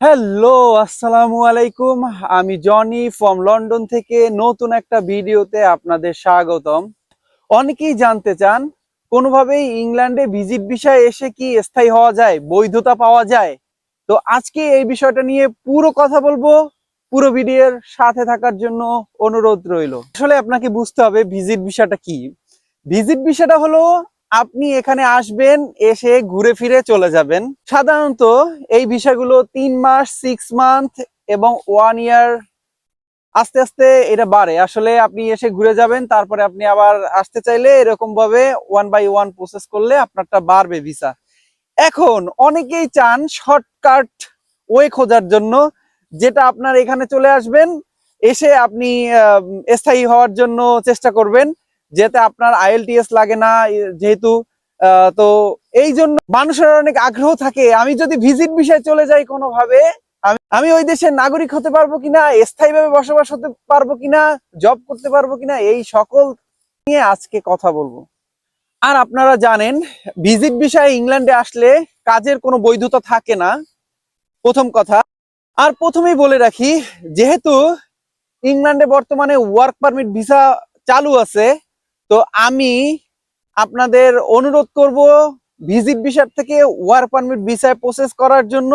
Hello আসসালামু আলাইকুম। আমি জনি ফ্রম লন্ডন থেকে নতুন একটা ভিডিওতে আপনাদের স্বাগতম। অনেকেই জানতে চান, কোনোভাবেই ইংল্যান্ডে ভিজিট বিষয়ে এসে কি স্থায়ী হওয়া যায়, বৈধতা পাওয়া যায়? তো আজকে এই বিষয়টা নিয়ে পুরো কথা বলব। পুরো ভিডিওর সাথে থাকার জন্য অনুরোধ রইল। আসলে আপনাকে বুঝতে হবে ভিজিট বিষয়টা কি? ভিজিট বিষয়টা হলো আপনি এখানে আসবেন, এসে ঘুরে ফিরে চলে যাবেন। সাধারণত এই বিষয়গুলো তিন মাস সিক্স মান্থ এবং ওয়ান ইয়ার আস্তে আস্তে এটা বাড়ে। আসলে আপনি এসে ঘুরে যাবেন, তারপরে আপনি আবার আসতে চাইলে এরকম ভাবে ওয়ান বাই ওয়ান প্রসেস করলে আপনারটা বাড়বে ভিসা এখন অনেকেই চান শর্টকাট ওয়ে খোঁজার জন্য, যেটা আপনার এখানে চলে আসবেন, এসে আপনি স্থায়ী হওয়ার জন্য চেষ্টা করবেন। যেতে আপনার আইএলটিএস লাগে না যেহেতু তো এই জন্য মানুষের অনেক আগ্রহ থাকে। আমি যদি ভিজিট বিষয়ে চলে যাই কোনোভাবে, আমি ওই দেশের নাগরিক হতে পারব কিনা, স্থায়ীভাবে বসবাস হতে পারব কিনা, জব করতে পারব কিনা, এই সকল নিয়ে আজকে কথা বলব। আর আপনারা জানেন, ভিজিট বিষয়ে ইংল্যান্ডে আসলে কাজের কোনো বৈধতা থাকে না। প্রথম কথা। আর প্রথমেই বলে রাখি, যেহেতু ইংল্যান্ডে বর্তমানে ওয়ার্ক পারমিট ভিসা চালু আছে তো আমি আপনাদের অনুরোধ করব ভিজিট ভিসার থেকে ওয়ার পারমিট ভিসায় প্রসেস করার জন্য,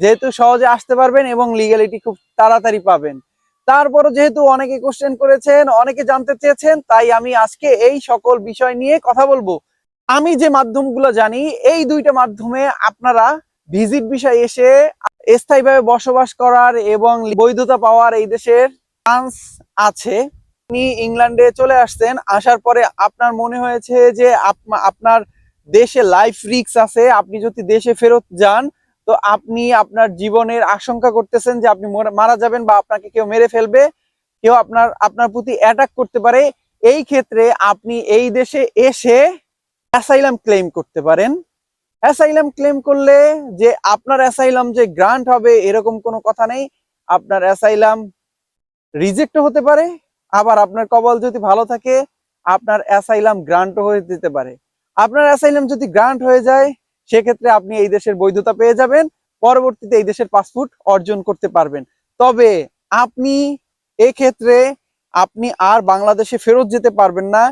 যেহেতু সহজে আসতে পারবেন এবং লিগ্যালিটি খুব তাড়াতাড়ি পাবেন। তারপরও যেহেতু অনেকে কোশ্চেন করেছেন, অনেকে জানতে চেয়েছেন, তাই আমি আজকে এই সকল বিষয় নিয়ে কথা বলব। আমি যে মাধ্যমগুলো জানি, এই দুইটা মাধ্যমে আপনারা ভিজিট বিষয় এসে স্থায়ীভাবে বসবাস করার এবং বৈধতা পাওয়ার এই দেশের চান্স আছে। আপনি ইংল্যান্ডে চলে আসছেন, আসার পরে আপনার মনে হয়েছে যে আপ- আপনার দেশে লাইফ রিক্স আছে, আপনি যদি দেশে ফেরত যান, তো আপনি আপনার জীবনের আশঙ্কা করতেছেন যে আপনি মারা যাবেন বা আপনাকে কেউ মেরে ফেলবে, কেউ আপনার আপনার প্রতি অ্যাটাক করতে পারে, এই ক্ষেত্রে আপনি এই দেশে এসে অ্যাসাইলাম ক্লেম করতে পারেন। অ্যাসাইলাম ক্লেম করলে যে আপনার অ্যাসাইলাম যে গ্রান্ট হবে, এরকম কোনো কথা নেই। আপনার অ্যাসাইলাম রিজেক্ট হতে পারে আবার আপনার কবল যদি ভালো থাকে, আপনার অ্যাসাইলাম গ্রান্ট হয়ে যেতে পারে। আপনার অ্যাসাইলাম যদি গ্রান্ট হয়ে যায়, সেক্ষেত্রে আপনি এই দেশের বৈধতা পেয়ে যাবেন, পরবর্তীতে এই দেশের পাসপোর্ট অর্জন করতে পারবেন। তবে আপনি এক্ষেত্রে আপনি আর বাংলাদেশে ফেরত যেতে পারবেন না।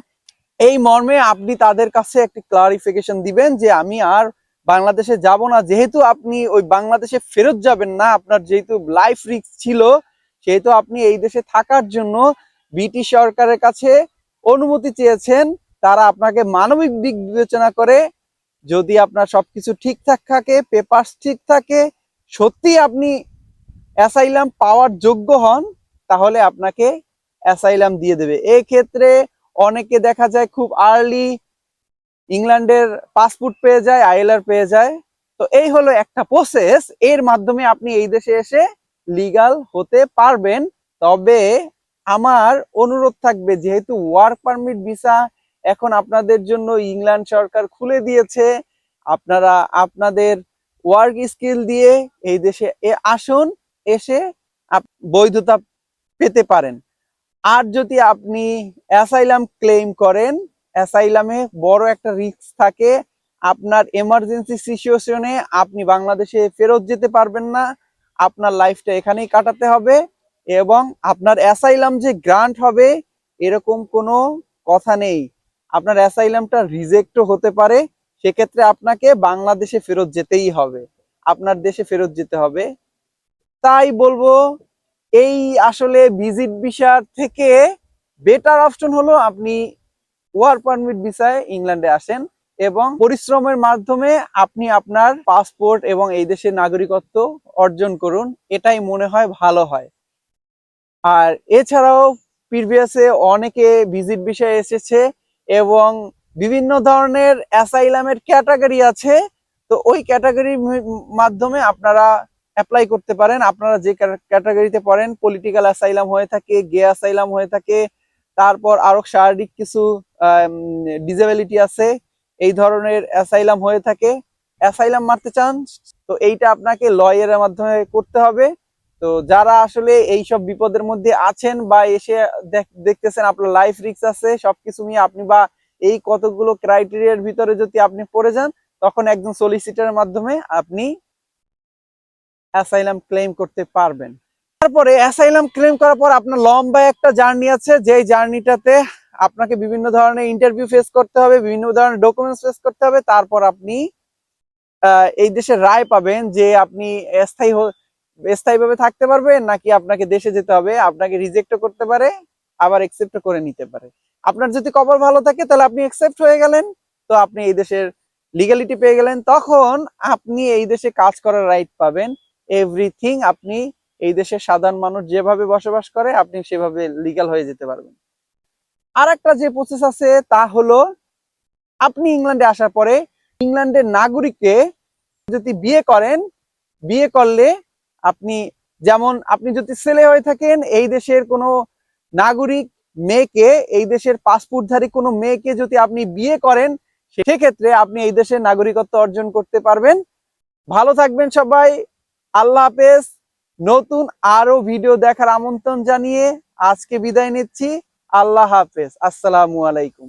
এই মর্মে আপনি তাদের কাছে একটি ক্লারিফিকেশন দিবেন যে আমি আর বাংলাদেশে যাব না। যেহেতু আপনি ওই বাংলাদেশে ফেরত যাবেন না, আপনার যেহেতু লাইফ রিস্ক ছিল, সেহেতু আপনি এই দেশে থাকার জন্য ব্রিটিশ সরকারের কাছে অনুমতি চেয়েছেন, তারা আপনাকে মানবিক দিক বিবেচনা করে যদি আপনার সবকিছু ঠিকঠাক থাকে পেপারস ঠিক থাকে, সত্যি আপনি অ্যাসাইলাম পাওয়ার যোগ্য হন, তাহলে আপনাকে অ্যাসাইলাম দিয়ে দেবে। ক্ষেত্রে অনেকে দেখা যায় খুব আর্লি ইংল্যান্ডের পাসপোর্ট পেয়ে যায় আইএলআর পেয়ে যায়। তো এই হলো একটা প্রসেস এর মাধ্যমে আপনি এই দেশে এসে লিগাল হতে পারবেন। তবে আমার অনুরোধ থাকবে, যেহেতু ওয়ার্ক পারমিট ভিসা এখন আপনাদের জন্য ইংল্যান্ড সরকার খুলে দিয়েছে, আপনারা আপনাদের ওয়ার্ক স্কিল দিয়ে এই দেশে এ- আসুন, এসে বৈধতা পেতে পারেন। আর যদি আপনি অ্যাসাইলাম ক্লেম করেন অ্যাসাইলামে বড় একটা রিস্ক থাকে, আপনার এমার্জেন্সি সিচুয়েশনে আপনি বাংলাদেশে ফেরত যেতে পারবেন না, আপনার লাইফটা এখানেই কাটাতে হবে। এবং আপনার অ্যাসাইলাম যে গ্রান্ট হবে, এরকম কোনো কথা নেই। আপনার অ্যাসাইলামটা রিজেক্টও হতে পারে, সেক্ষেত্রে আপনাকে বাংলাদেশে ফেরত যেতেই হবে। আপনার দেশে ফেরত যেতে হবে। তাই বলব, এই আসলে ভিজিট ভিসার থেকে বেটার অপশন হলো আপনি ওয়ার পারমিট ভিসায় ইংল্যান্ডে আসেন এবং পরিশ্রমের মাধ্যমে আপনি আপনার পাসপোর্ট এবং এই দেশের নাগরিকত্ব অর্জন করুন। এটাই মনে হয় ভালো হয়। আর এছাড়াও প্রিভিয়াসে অনেকে ভিজিট বিষয়ে এসেছে এবং বিভিন্ন ধরনের অ্যাসাইলামের ক্যাটাগরি আছে। তো ওই ক্যাটাগরির মাধ্যমে আপনারা অ্যাপ্লাই করতে পারেন। আপনারা যে ক্যাটাগরিতে পড়েন পলিটিক্যাল অ্যাসাইলাম হয়ে থাকে গে অ্যাসাইলাম হয়ে থাকে, তারপর আরও শারীরিক কিছু ডিসেবিলিটি আছে, এই ধরনের অ্যাসাইলাম হয়ে থাকে। অ্যাসাইলাম মারতে চান, তো এইটা আপনাকে লয়ারের মাধ্যমে করতে হবে। তো যারা আসলে এই সব বিপদের মধ্যে আছেন বা এসে দেখ- দেখতেছেন আপনার লাইফ রিস্ক আছে, সবকিছু নিয়ে আপনি বা এই কতগুলো ক্রাইটেরিয়ার ভিতরে যদি আপনি পড়ে যান, তখন একজন সলিসিটারের মাধ্যমে আপনি অ্যাসাইলাম ক্লেম করতে পারবেন। তারপরে অ্যাসাইলাম ক্লেম করার পর আপনার লম্বা একটা জার্নি আছে, যেই জার্নিটাতে আপনাকে বিভিন্ন ধরনের ইন্টারভিউ ফেস করতে হবে, বিভিন্ন ধরনের ডকুমেন্টস ফেস করতে হবে, তারপর আপনি এই দেশের রায় পাবেন যে আপনি স্থায়ী স্থায়ীভাবে থাকতে পারবেন নাকি আপনাকে দেশে যেতে হবে, আপনাকে রিজেক্টও করতে পারে, আবার একসেপ্ট করে নিতে পারে? আপনার যদি কবর ভালো থাকে তাহলে আপনি একসেপ্ট হয়ে গেলেন, তো আপনি এই দেশের লিগ্যালিটি পেয়ে গেলেন, তখন আপনি এই দেশে কাজ করার রাইট পাবেন। এভরিথিং আপনি এই দেশের সাধারণ মানুষ যেভাবে বসবাস করে, আপনি সেভাবে লিগ্যাল হয়ে যেতে পারবেন। আর একটা যে প্রসেস আছে তা হলো, আপনি ইংল্যান্ডে আসার পরে ইংল্যান্ডের নাগরিককে যদি বিয়ে করেন, বিয়ে করলে আপনি যেমন, আপনি যদি ছেলে হয়ে থাকেন, এই দেশের কোনো নাগরিক মেয়েকে, এই দেশের পাসপোর্টধারী কোনো মেয়েকে যদি আপনি বিয়ে করেন, সেক্ষেত্রে আপনি এই দেশের নাগরিকত্ব অর্জন করতে পারবেন। ভালো থাকবেন সবাই। আল্লাহ হাফেজ। নতুন আরও ভিডিও দেখার আমন্ত্রণ জানিয়ে আজকে বিদায় নিচ্ছি। আল্লাহ হাফেজ। আসসালামু আলাইকুম।